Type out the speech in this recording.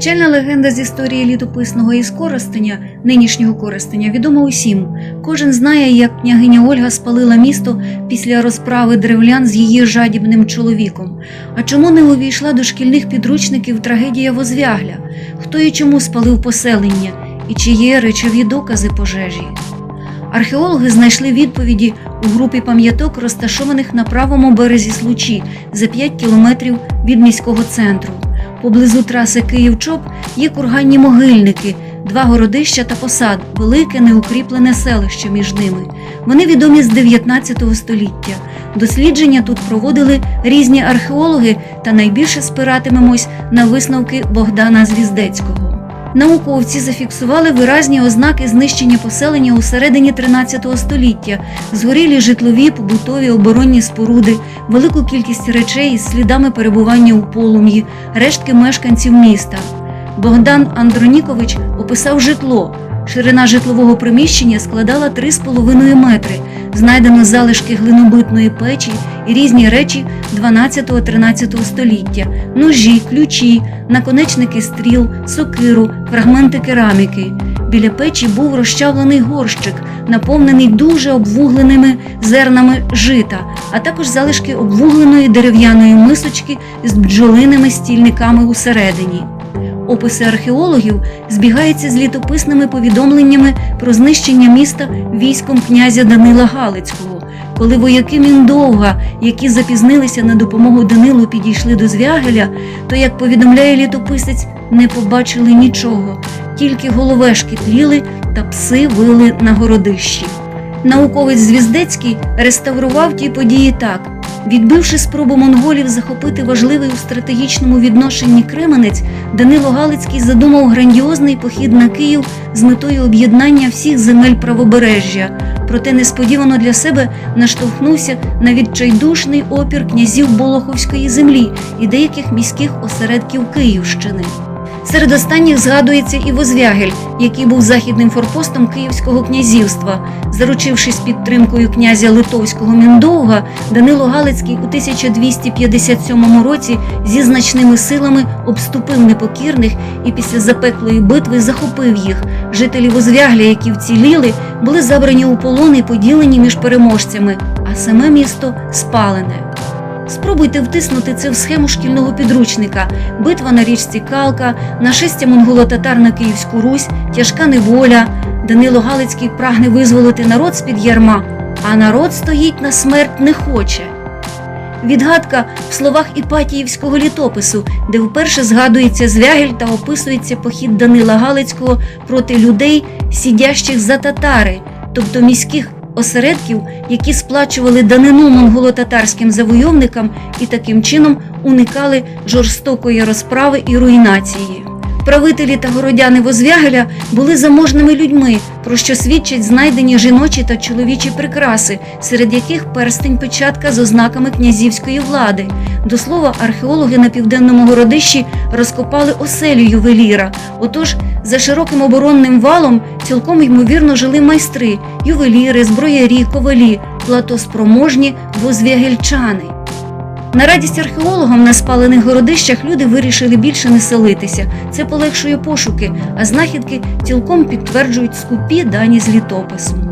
Печальна легенда з історії літописного із Коростеня, нинішнього Коростеня, відома усім. Кожен знає, як княгиня Ольга спалила місто після розправи древлян з її жадібним чоловіком. А чому не увійшла до шкільних підручників трагедія Возвягля? Хто і чому спалив поселення? І чи є речові докази пожежі? Археологи знайшли відповіді у групі пам'яток, розташованих на правому березі Случі за 5 кілометрів від міського центру. Поблизу траси Київ-Чоп є курганні могильники, два городища та посад, велике неукріплене селище між ними. Вони відомі з 19 століття. Дослідження тут проводили різні археологи та найбільше спиратимемось на висновки Богдана Звіздецького. Науковці зафіксували виразні ознаки знищення поселення у середині 13 століття, згорілі житлові, побутові, оборонні споруди, велику кількість речей із слідами перебування у полум'ї, рештки мешканців міста. Богдан Андронікович описав житло. Ширина житлового приміщення складала 3,5 метри. Знайдено залишки глинобитної печі і різні речі 12-13 століття: ножі, ключі, наконечники стріл, сокиру, фрагменти кераміки. Біля печі був розчавлений горщик, наповнений дуже обвугленими зернами жита, а також залишки обвугленої дерев'яної мисочки з бджолиними стільниками усередині. Описи археологів збігаються з літописними повідомленнями про знищення міста військом князя Данила Галицького. Коли вояки Міндовга, які запізнилися на допомогу Данилу, підійшли до Звягеля, то, як повідомляє літописець, не побачили нічого, тільки головешки тліли та пси вили на городищі. Науковець Звіздецький реставрував ті події так. Відбивши спробу монголів захопити важливий у стратегічному відношенні Кременець, Данило Галицький задумав грандіозний похід на Київ з метою об'єднання всіх земель правобережжя. Проте несподівано для себе наштовхнувся на відчайдушний опір князів Болоховської землі і деяких міських осередків Київщини. Серед останніх згадується і Возвягель, який був західним форпостом Київського князівства. Заручившись підтримкою князя Литовського Міндовга, Данило Галицький у 1257 році зі значними силами обступив непокірних і після запеклої битви захопив їх. Жителі Возвягля, які вціліли, були забрані у полон і поділені між переможцями, а саме місто спалене. Спробуйте втиснути це в схему шкільного підручника: битва на річці Калка, нашестя монголо-татар на Київську Русь, тяжка неволя. Данило Галицький прагне визволити народ з-під ярма, а народ стоїть на смерть не хоче. Відгадка в словах Іпатіївського літопису, де вперше згадується звягель та описується похід Данила Галицького проти людей, сідящих за татари, тобто міських осередків, які сплачували данину монголо-татарським завойовникам і таким чином уникали жорстокої розправи і руйнації. Правителі та городяни Возвягеля були заможними людьми, про що свідчать знайдені жіночі та чоловічі прикраси, серед яких перстень печатка з ознаками князівської влади. До слова, археологи на південному городищі розкопали оселю ювеліра. Отож, за широким оборонним валом цілком ймовірно жили майстри, ювеліри, зброярі, ковалі, платоспроможні возвягельчани. На радість археологам на спалених городищах люди вирішили більше не селитися. Це полегшує пошуки, а знахідки цілком підтверджують скупі дані з літопису.